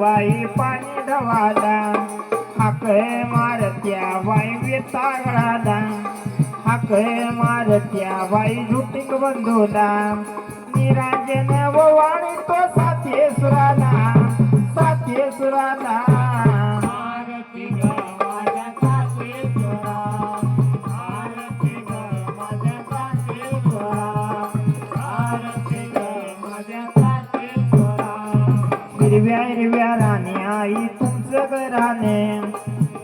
बाई पाणी धवाला हाक मारत्या बाई वेताळाला हाक मारत्या बाई झुटिक बंधूला. निराजन वाणी तो साथी सुराला साथी सुराला. हिरव्या हिरव्या राणी आई तुमचं घराने.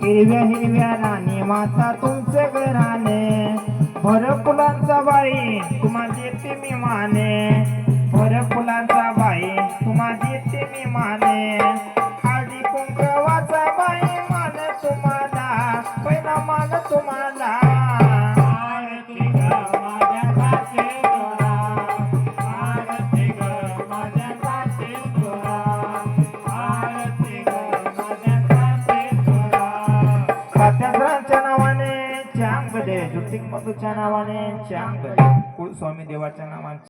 हिरव्या हिरव्या राणी माता तुमचं घराने. भर फुलांचा बाई तुम्हा देते मी माने. भर फुलांचा बाई तुम्हा देते मी माने. सात्यासरांच्या नावाने चांगले ज्योतिक मधूच्या नावाने चांगले. कुळस्वामी देवाच्या नावाने.